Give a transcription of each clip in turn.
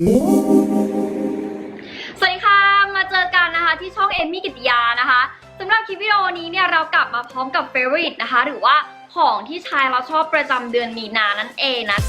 สวัสดีค่ะ มาเจอกันนะคะที่ช่องเอมมี่กิติยานะคะสำหรับคลิปวิดีโอนี้เนี่ยเรากลับมาพร้อมกับเฟ v o r i t e นะคะ หรือว่าของที่ชายเราชอบประจำเดือนมีนานั่นเองนะ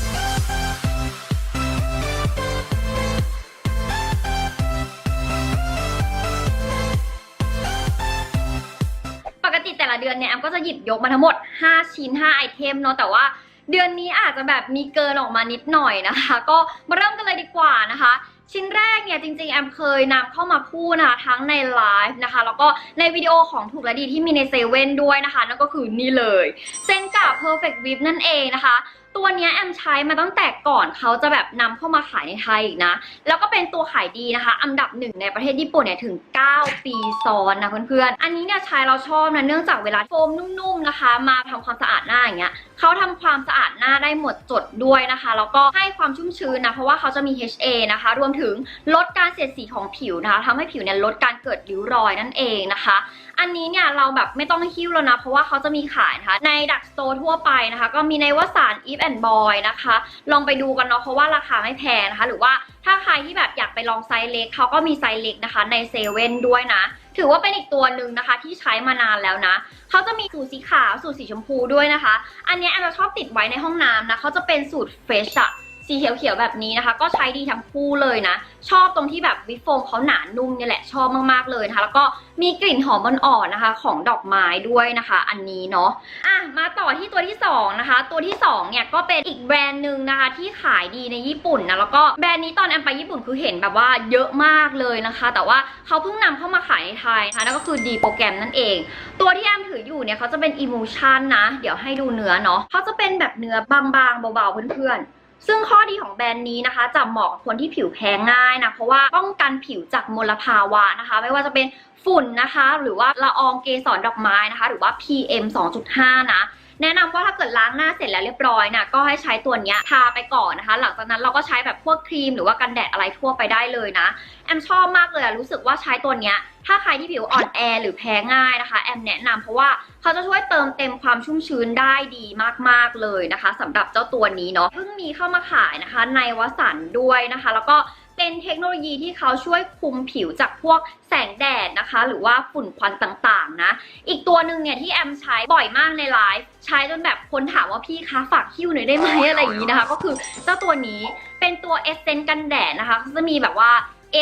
ปกติแต่ละเดือนเนี่ยแอมก็จะหยิบยกมาทั้งหมด 5 ชิ้น 5 ไอเทมเนาะแต่ว่า เดือนนี้อาจจะแบบมีเกินออกมานิดหน่อยนะคะ ก็มาเริ่มกันเลยดีกว่านะคะ ชิ้นแรกเนี่ยจริงๆ แอมเคยนำเข้ามาพูดนะคะทั้งในไลฟ์นะคะ แล้วก็ในวิดีโอของถูกและดีที่มีในเซเว่นด้วยนะคะ นั่นก็คือนี่เลย เซนกา Perfect Whip นั่นเองนะคะ ตัวเนี้ยแอมใช้มาตั้งแต่ก่อนเขาจะแบบนำเข้ามาขายในไทยอีกนะ แล้วก็เป็นตัวขายดีนะคะ อันดับหนึ่งในประเทศญี่ปุ่นเนี่ยถึง 9 ปีซ้อนนะเพื่อนๆ อันนี้เนี่ยใช้เราชอบนะเนื่องจากเวลาโฟมนุ่มๆนะคะ มาทำความสะอาดหน้าอย่างเงี้ยเขาทำความสะอาดหน้าได้หมดจดด้วยนะคะ แล้วก็ให้ความชุ่มชื้นนะเพราะว่าเขาจะมี HA นะคะ รวมถึงลดการเสียดสีของผิวนะคะทำให้ผิวเนี่ยลดการเกิดริ้วรอยนั่นเองนะคะ อันนี้เนี่ยเราแบบไม่ต้องหิ้วแล้วนะ เพราะว่าเขาจะมีขายนะคะ ในดักสโตร์ทั่วไปนะคะ ก็มีในวสาน Eve and Boy นะคะ ลองไปดูกันเนาะเพราะว่าราคาไม่แพงนะคะ หรือว่าถ้าใครที่แบบอยากไปลองไซส์เล็กเขาก็มีไซส์เล็กนะคะ ในเซเว่นด้วยนะ ถือว่าเป็นอีกตัวหนึ่งนะคะ ที่ใช้มานานแล้วนะเขาจะมีสูตรสีขาวสูตรสีชมพูด้วยนะคะ อันนี้แอนจะชอบติดไว้ในห้องน้ำนะเขาจะเป็นสูตรเฟชอะ สีเขียวๆแบบนี้นะคะ ก็ใช้ดีทั้งคู่เลยนะ ชอบตรงที่แบบวิปโฟมเขาหนานุ่มเนี่ยแหละชอบมากๆเลยนะคะแล้วก็มีกลิ่นหอมอ่อนๆนะคะ ของดอกไม้ด้วยนะคะ อันนี้เนาะอะมาต่อที่ตัวที่สองนะคะ ตัวที่สองเนี่ยก็เป็นอีกแบรนด์หนึ่งนะคะ ที่ขายดีในญี่ปุ่นนะแล้วก็แบรนด์นี้ตอนแอมไปญี่ปุ่นคือเห็นแบบว่าเยอะมากเลยนะคะ แต่ว่าเขาเพิ่งนำเข้ามาขายในไทยนะคะนั่นก็คือดีโปรแกรมนั่นเอง ตัวที่แอมถืออยู่เนี่ยเขาจะเป็น Emotion นะ เดี๋ยวให้ดูเนื้อเนาะเขาจะเป็นแบบเนื้อบางๆเบาๆเพื่อนๆ ซึ่งข้อดีของแบรนด์นี้นะคะจะเหมาะกับคนที่ผิวแพ้ง่ายนะเพราะว่าป้องกันผิวจากมลภาวะนะคะ ไม่ว่าจะเป็นฝุ่นนะคะ หรือว่าละอองเกสรดอกไม้นะคะ หรือว่า PM 2.5 นะ แนะนำว่าถ้าเกิดล้างหน้าเสร็จแล้วเรียบร้อยนะก็ให้ใช้ตัวนี้ทาไปก่อนนะคะ หลังจากนั้นเราก็ใช้แบบพวกครีมหรือว่ากันแดดอะไรทั่วไปได้เลยนะ แอมชอบมากเลยรู้สึกว่าใช้ตัวนี้ถ้าใครที่ผิวอ่อนแอหรือแพ้ง่ายนะคะ แอมแนะนำเพราะว่าเขาจะช่วยเติมเต็มความชุ่มชื้นได้ดีมากๆเลยนะคะสำหรับเจ้าตัวนี้เนาะเพิ่งมีเข้ามาขายนะคะ ในวสันด้วยนะคะ แล้วก็ เป็นเทคโนโลยีที่เขาช่วยคุมผิวจากพวกแสงแดดนะคะ หรือว่าฝุ่นควันต่างๆนะ อีกตัวหนึ่งเนี่ยที่แอมใช้บ่อยมากในไลฟ์ใช้จนแบบคนถามว่าพี่คะฝากคิ้วหน่อยได้ไหมอะไรอย่างนี้นะคะ ก็คือเจ้าตัวนี้เป็นตัวเอสเซนต์กันแดดนะคะจะมีแบบว่า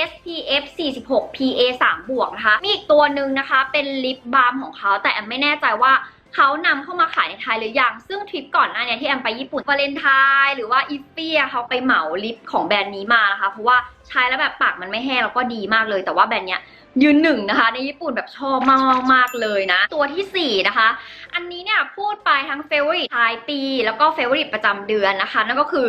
SPF 46 PA 3 บวกนะคะ มีอีกตัวหนึ่งนะคะ เป็นลิปบาล์มของเขา แต่แอมไม่แน่ใจว่า เขานำเข้ามาขายในไทยหรือยัง ซึ่งทริปก่อนหน้าเนี้ที่แอมไปญี่ปุ่นวาเลนไทน์หรือว่าอีฟี่เขาไปเหมาลิปของแบรนด์นี้มานะคะ เพราะว่าใช้แล้วแบบปากมันไม่แห้งแล้วก็ดีมากเลย แต่ว่าแบรนด์เนี้ยยืนหนึ่งนะคะ ในญี่ปุ่นแบบชอบมากมากเลยนะ ตัวทีสี่4 นะคะ อันนี้เนี่ยพูดไปทั้งเฟ v o r i t e ท้ายปี แล้วก็เฟ v o r i t e ประจำเดือนนะคะ นั่นก็คือ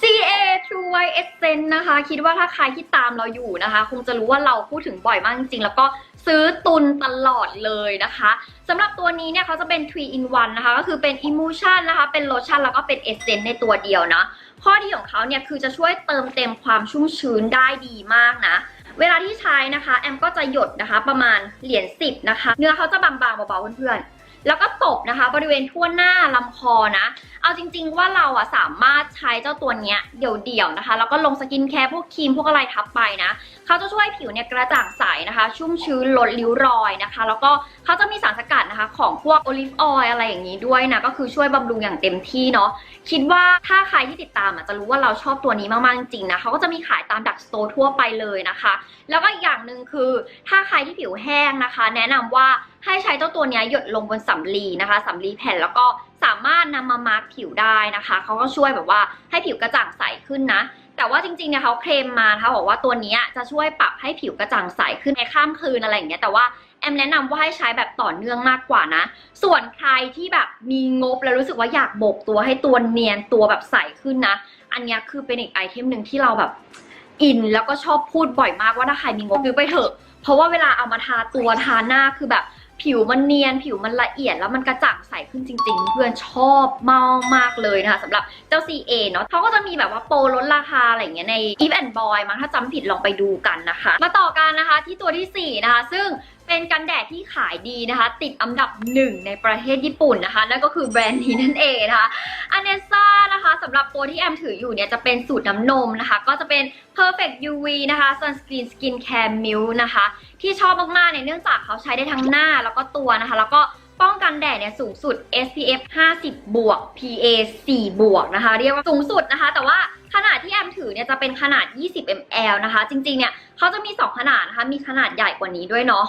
CA True White Essence นะคะ คิดว่าถ้าใครที่ตามเราอยู่นะคะ คงจะรู้ว่าเราพูดถึงบ่อยมากจริงๆ แล้วก็ซื้อตุนตลอดเลยนะคะสำหรับตัวนี้เนี่ยเขาจะเป็น3 in 1นะคะ ก็คือเป็น Emulsion นะคะ เป็นโลชั่นแล้วก็เป็นเอเซนต์ในตัวเดียวนะ ข้อดีของเขาเนี่ยคือจะช่วยเติมเต็มความชุ่มชื้นได้ดีมากนะเวลาที่ใช้นะคะ แอมก็จะหยดนะคะ ประมาณเหรียญ10นะคะ เนื้อเขาจะบางๆเบาๆเพื่อนๆ แล้วก็ตบนะคะ บริเวณทั่วหน้าลำคอนะ เอาจริง ๆ ว่าเราอะสามารถใช้เจ้าตัวเนี้ยเดี่ยวๆนะคะ แล้วก็ลงสกินแคร์พวกครีมพวกอะไรทับไปนะ เขาจะช่วยผิวเนี่ยกระจ่างใสนะคะ ชุ่มชื้นลดริ้วรอยนะคะ แล้วก็เขาจะมีสารสกัดนะคะ ของพวกโอลิฟออยล์อะไรอย่างนี้ด้วยนะ ก็คือช่วยบำรุงอย่างเต็มที่เนาะ คิดว่าถ้าใครที่ติดตามอาจจะรู้ว่าเราชอบตัวนี้มากๆจริงนะเขาก็จะมีขายตามดักสโตร์ทั่วไปเลยนะคะ แล้วก็อีกอย่างหนึ่งคือถ้าใครที่ผิวแห้งนะคะ แนะนำว่า ให้ใช้เจ้าตัวนี้หยดลงบนสำลีนะคะสำลีแผ่นแล้วก็สามารถนำมามาร์กผิวได้นะคะเขาก็ช่วยแบบว่าให้ผิวกระจ่างใสขึ้นนะ แต่ว่าจริงๆเนี่ยเขาเคลมมานะคะบอกว่าตัวนี้จะช่วยปรับให้ผิวกระจ่างใสขึ้นในข้ามคืนอะไรอย่างเงี้ยแต่ว่าแอมแนะนำว่าให้ใช้แบบต่อเนื่องมากกว่านะ ส่วนใครที่แบบมีงบแล้วรู้สึกว่าอยากโบกตัวให้ตัวเนียนตัวแบบใสขึ้นนะ อันเนี้ยคือเป็นอีกไอเทมหนึ่งที่เราแบบอินแล้วก็ชอบพูดบ่อยมากว่าถ้าใครมีงบซื้อไปเถอะ เพราะว่าเวลาเอามาทาตัวทาหน้าคือแบบ ผิวมันเนียน ผิวมันละเอียดแล้วมันกระจ่างใสขึ้นจริง ๆ เพื่อนชอบมากมากเลยนะคะสำหรับเจ้า CA เนาะเขาก็จะมีแบบว่าโปรลดราคาอะไรอย่างเงี้ยใน Eve and Boy มั้งถ้าจำผิดลองไปดูกันนะคะ มาต่อกันนะคะที่ตัวที่ 4 นะคะ ซึ่ง เป็นกันแดดที่ขายดีนะคะ ติดอันดับหนึ่งในประเทศญี่ปุ่นนะคะ นั่นก็คือแบรนด์นี้นั่นเองนะคะอเนซ่านะคะสำหรับตัวที่แอมถืออยู่เนี่ยจะเป็นสูตรน้ำนมนะคะ ก็จะเป็น perfect UV นะคะ sunscreen skin care milk นะคะ ที่ชอบมากๆเนี่ยเนื่องจากเขาใช้ได้ทั้งหน้าแล้วก็ตัวนะคะ แล้วก็ป้องกันแดดเนี่ยสูงสุด SPF 50 บวก PA 4 บวกนะคะ เรียกว่าสูงสุดนะคะ แต่ว่าขนาดที่แอมถือเนี่ยจะเป็นขนาด 20 ml นะคะ จริงๆ เนี่ยเขาจะมี 2 ขนาดนะคะ มีขนาดใหญ่กว่านี้ด้วยเนาะ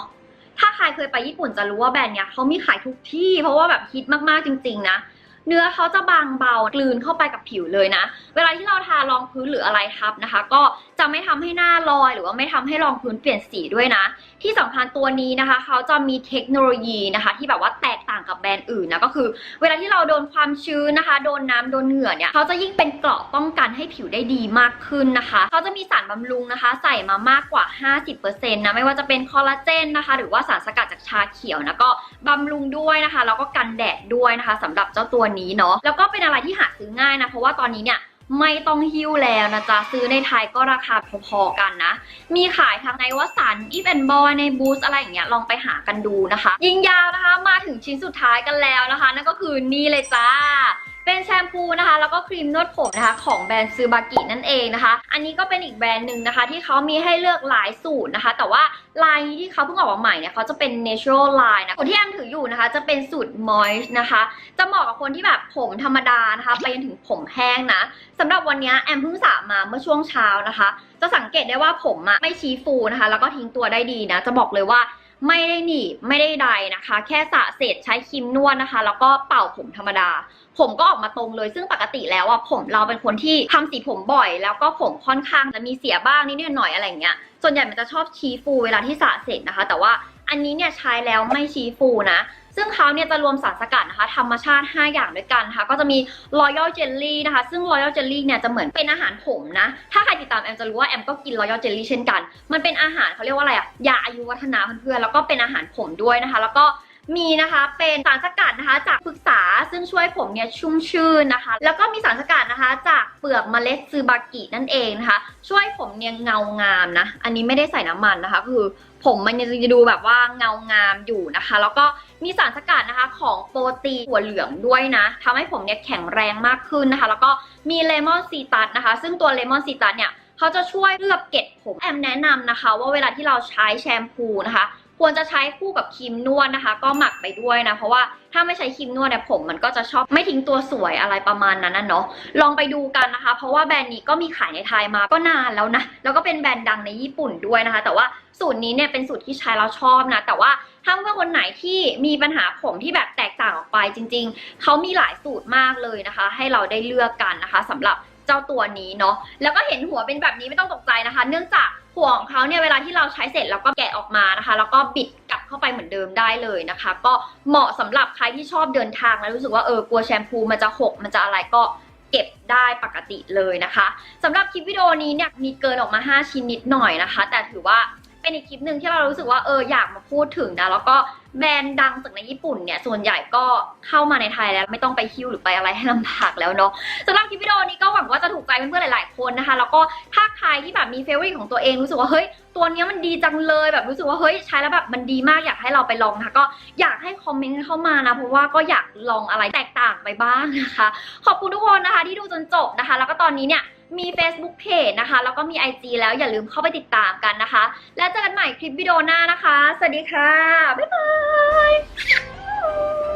ถ้าใครเคยไปญี่ปุ่นจะรู้ว่าแบรนด์เนี้ยเขามีขายทุกที่ เพราะว่าแบบฮิตมากๆจริง ๆ นะ เนื้อเขาจะบางเบากลืนเข้าไปกับผิวเลยนะ เวลาที่เราทารองพื้นหรืออะไรทับนะคะ ก็จะไม่ทำให้หน้าลอย หรือว่าไม่ทำให้รองพื้นเปลี่ยนสีด้วยนะ ที่สำคัญตัวนี้นะคะเขาจะมีเทคโนโลยีนะคะ ที่แบบว่าแตกต่างกับแบรนด์อื่นนะก็คือ เวลาที่เราโดนความชื้นนะคะ โดนน้ำโดนเหงื่อเนี่ยเขาจะยิ่งเป็นเกราะป้องกันให้ผิวได้ดีมากขึ้นนะคะเขาจะมีสารบำรุงนะคะ ใส่มามากกว่า 50%นะไม่ว่าจะเป็นคอลลาเจนนะคะ หรือว่าสารสกัดจากชาเขียวนะก็บำรุงด้วยนะคะแล้วก็กันแดดด้วยนะคะสำหรับเจ้าตัวนี้เนาะแล้วก็เป็นอะไรที่หาซื้อง่ายนะ เพราะว่าตอนนี้เนี่ยไม่ต้องหิ้วแล้วนะจ๊ะ ซื้อในไทยก็ราคาพอๆกันนะ มีขายทั้งในวสันอีฟแอนบอยในบูสอะไรอย่างเงี้ยลองไปหากันดูนะคะ ยิงยาวนะคะมาถึงชิ้นสุดท้ายกันแล้วนะคะ นั่นก็คือนี่เลยจ้า เป็นแชมพูนะคะ แล้วก็ครีมนวดผมนะคะ ของแบรนด์ซูบากินั่นเองนะคะ อันนี้ก็เป็นอีกแบรนด์หนึ่งนะคะ ที่เขามีให้เลือกหลายสูตรนะคะ แต่ว่าลายนี้ที่เขาเพิ่งออกมาใหม่เนี่ยเขาจะเป็น natural line นะส่วนที่แอมถืออยู่นะคะ จะเป็นสูตร moist นะคะ จะเหมาะกับคนที่แบบผมธรรมดานะคะ ไปจนถึงผมแห้งนะสำหรับวันนี้แอมเพิ่งสระมาเมื่อช่วงเช้านะคะ จะสังเกตได้ว่าผมอะไม่ชี้ฟูนะคะ แล้วก็ทิ้งตัวได้ดีนะ จะบอกเลยว่า ไม่ได้หนีบไม่ได้ใดนะคะ แค่สระเสร็จใช้ครีมนวดนะคะ แล้วก็เป่าผมธรรมดา ผมก็ออกมาตรงเลย ซึ่งปกติแล้วอะผมเราเป็นคนที่ทำสีผมบ่อย แล้วก็ผมค่อนข้างจะมีเสียบ้างนิดหน่อยอะไรเงี้ยส่วนใหญ่มันจะชอบชี้ฟูเวลาที่สระเสร็จนะคะ แต่ว่าอันนี้เนี่ยใช้แล้วไม่ชี้ฟูนะ ซึ่งเขาเนี่ยจะรวมสารสกัดนะคะธรรมชาติ 5 อย่างด้วยกันนะคะก็จะมี Royal Jelly นะคะ ซึ่ง Royal Jelly เนี่ยจะเหมือนเป็นอาหารผมนะ ถ้าใครติดตามแอมจะรู้ว่าแอมก็กิน Royal Jelly เช่นกัน มันเป็นอาหารเขาเรียกว่าอะไรอะยาอายุวัฒนะเพื่อนๆแล้วก็เป็นอาหารผมด้วยนะคะ แล้วก็มีนะคะเป็นสารสกัดนะคะจากพฤกษาซึ่งช่วยผมเนี่ยชุ่มชื่นนะคะ แล้วก็มีสารสกัดนะคะ จากเปลือกเมล็ดซูบากินั่นเองนะคะ ช่วยผมเนี่ยเงางามนะ อันนี้ไม่ได้ใส่น้ำมันนะคะ คือผมมันจะดูแบบว่าเงางามอยู่นะคะ แล้วก็ มีสารสกัดนะคะของโปรตีนถั่วเหลืองด้วยนะทำให้ผมเนี่ยแข็งแรงมากขึ้นนะคะ แล้วก็มีเลมอนซีตัสนะคะ ซึ่งตัวเลมอนซีตัสเนี่ยเขาจะช่วยเลือบเกล็ดผมแอมแนะนำนะคะ ว่าเวลาที่เราใช้แชมพูนะคะ ควรจะใช้คู่กับครีมนวดนะคะ ก็หมักไปด้วยนะ เพราะว่าถ้าไม่ใช้ครีมนวดเนี่ยผมมันก็จะชอบไม่ทิ้งตัวสวยอะไรประมาณนั้นนะเนาะลองไปดูกันนะคะ เพราะว่าแบรนด์นี้ก็มีขายในไทยมาก็นานแล้วนะ แล้วก็เป็นแบรนด์ดังในญี่ปุ่นด้วยนะคะ แต่ว่าสูตรนี้เนี่ยเป็นสูตรที่ใช้แล้วชอบนะ แต่ว่าถ้าเพื่อนคนไหนที่มีปัญหาผมที่แบบแตกต่างออกไปจริง ๆ เขามีหลายสูตรมากเลยนะคะ ให้เราได้เลือกกันนะคะสำหรับเจ้าตัวนี้เนาะแล้วก็เห็นหัวเป็นแบบนี้ไม่ต้องตกใจนะคะ เนื่องจาก หัวของเขาเนี่ยเวลาที่เราใช้เสร็จเราก็แกะออกมานะคะ แล้วก็บิดกลับเข้าไปเหมือนเดิมได้เลยนะคะ ก็เหมาะสำหรับใครที่ชอบเดินทางแล้วรู้สึกว่าเออกลัวแชมพูมันจะหกมันจะอะไรก็เก็บได้ปกติเลยนะคะสำหรับคลิปวิดีโอนี้เนี่ยมีเกินออกมา 5 ชิ้นนิดหน่อยนะคะ แต่ถือว่า เป็นอีกคลิปหนึ่งที่เรารู้สึกว่าเอออยากมาพูดถึงนะ แล้วก็แบรนด์ดังจากในญี่ปุ่นเนี่ย ส่วนใหญ่ก็เข้ามาในไทยแล้วไม่ต้องไปฮิ้วหรือไปอะไรให้ลำบากแล้วเนาะสำหรับคลิปวิดีโอนี้ก็หวังว่าจะถูกใจเพื่อนๆหลาย ๆ คนนะคะ แล้วก็ถ้าใครที่แบบมีเฟเวอร์ของตัวเองรู้สึกว่าเฮ้ยตัวนี้มันดีจังเลยแบบรู้สึกว่าเฮ้ยใช้แล้วแบบมันดีมากอยากให้เราไปลองนะคะก็อยากให้คอมเมนต์เข้ามานะเพราะว่าก็อยากลองอะไรแตกต่างไปบ้างนะคะ ขอบคุณทุกคนนะคะ ที่ดูจนจบนะคะ แล้วก็ตอนนี้เนี่ย มี Facebook Page นะคะ แล้วก็มี IG แล้วอย่าลืมเข้าไปติดตามกันนะคะ แล้วเจอกันใหม่คลิปวิดีโอหน้านะคะ สวัสดีค่ะ บ๊ายบาย